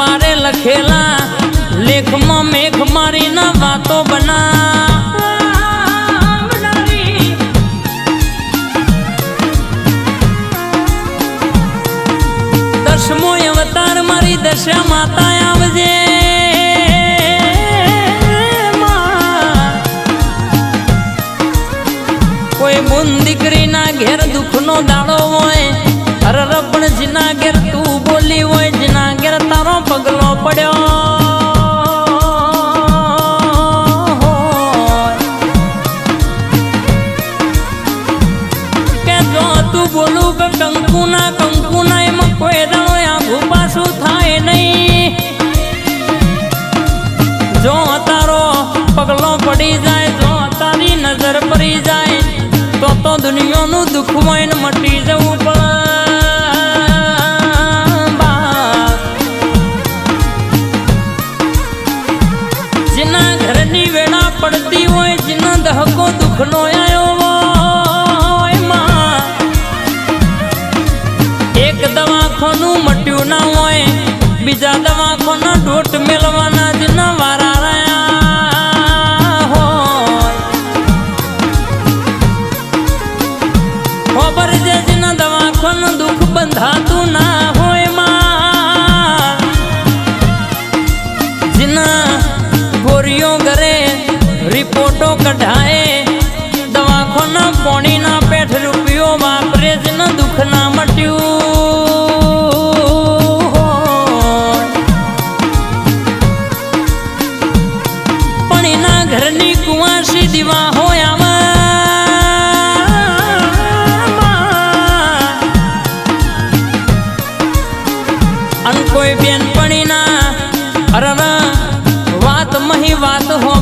પારે લખેલા. લેખમાં મેઘ મારીના વાતો બના. દસમો અવતાર મારી દશા માતા આવજે. કોઈ બુન દીકરીના ઘેર દુઃખનો દાડો હોય બોલું કે કંકુના કંકુના એમાં કોઈ દાડો આઘું પાછું થાય નહીં. જો તારો પગલો પડી જાય, જો તારી નજર પડી જાય, તો તો દુનિયાનું દુઃખ હોય મટી જવું પડે. જેના ઘરની વેળા પડતી હોય, જેના દહકો દુઃખનો બીજા દવાખાના ડોટ મેળવાના જ ના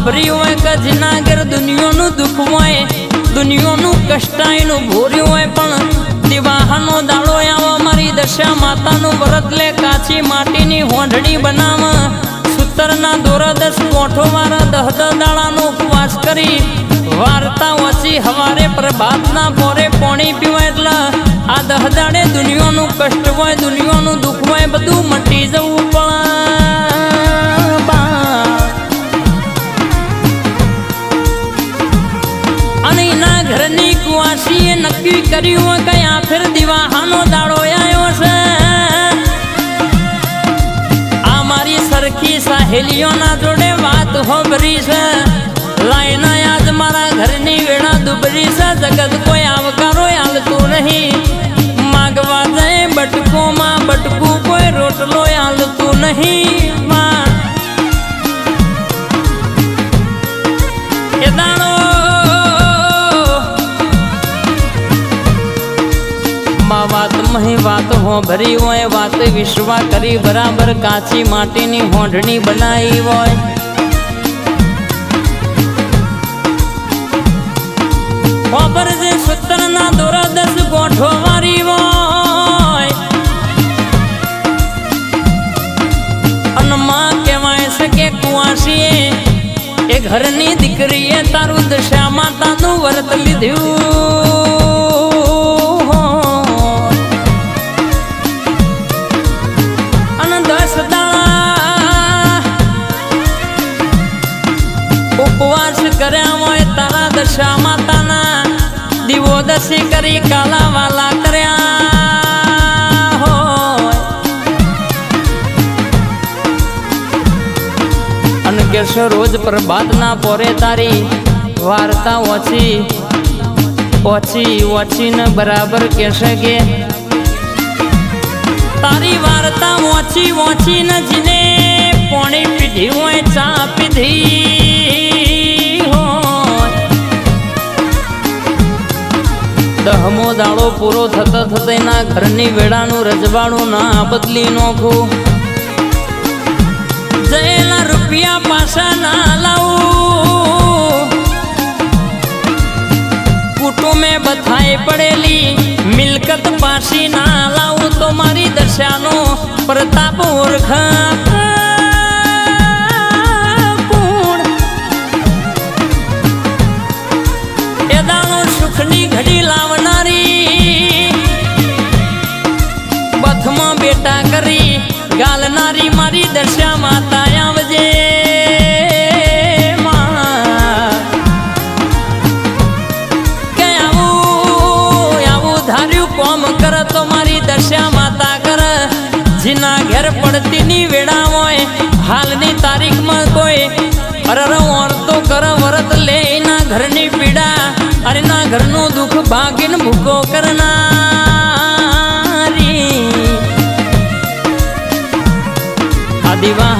વાત હોય કજનાગર દુનિયાનું દુઃખ હોય, દુનિયાનું કષ્ટાયનું ભોર્યું હોય, પણ દિવાહાનો દાડો આવો, મારી દશા માતાનું વ્રત લે, કાચી માટીની હોંઢણી બનાવ. સૂતરના દોરા દસ વાળા દહ દાડાનો ઉપવાસ કરી, વાર્તા વાંચી, હવારે પ્રભાતના પોરે પોણી પીવાય એટલે. આ દહ દાડે દુનિયાનું કષ્ટ હોય દુનિયાનું કર્યું કયા? ફેર દિવાહાનો દાડો આવ્યો છે. આ મારી સરખી સહેલીઓના જોડે વાત હોબરી છે. લાઈના યાદ મારા ઘરની વેળા દુબરી છે. જગત કોઈ આવકારો હાલતું નહીં. માગવા જાય બટકોમાં બટકું કોઈ રોટલો હાલતું નહીં. માં વાત, મહી વાત હો ભરી હોય વાત વિશ્વા કરી બરાબર કાચી માટીની હોંઢણી બનાવી હોય. ખબર છે સૂત્રના ગોઠો મારી હોય. અને માં કહેવાય છે કે કુવાસીએ, એ ઘરની દીકરીએ તારું દશા માતાનું વર્ત લીધું. દશા માતાના દીવો દશી કરી કાલા વાલા કર્યા હોય. અને કેશો રોજ પ્રભાતના પોરે તારી વાર્તા ઓછી ઓછી ઓછી ને બરાબર કેશે કે? તારી વાર્તા ઓછી ઓછી ને જીને પોણી પીધી હોય, ચા પીધી. દહમો દાડો પૂરો થતા થતા એના ઘરની વેળાનું રજવાડું ના બદલી નોખું. જયેલા રૂપિયા પાછા ના લાવું. કુટુંબે બથાઈ પડેલી મિલકત પાછી ના લાવું. તો મારી દશાનો પ્રતાપ ઓળખા દશા માતા આવજે. કે આવું આવું કોમ કર તો મારી માતા કર. જીના ઘેર પડતી ની વેળા હોય, હાલની તારીખમાં કોઈ અરર ઓરતો કર વરત લે ઘરની પીડા. અરે ઘરનું દુઃખ ભાગીને ભૂકો કરનારી.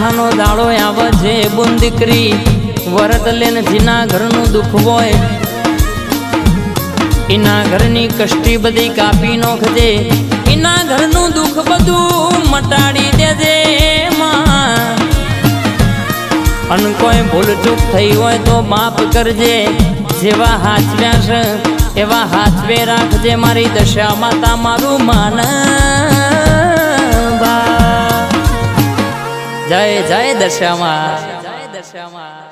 દિવાહાનો દાડો આવે છે બોન દીકરી વરત લેન જેના ઘરનું દુઃખ હોય. એના ઘરની કષ્ટી બધી કાપી નોખજે. એના ઘરનું દુઃખ બધું મટાડી દેજે અને કોઈ ભૂલ ચૂક થઈ હોય તો માફ કરજે. જેવા હાચવ્યા છે એવા હાથવે રાખજે મારી દશા માતા મારું માન. જય જય દશામાં. જય દશામાં.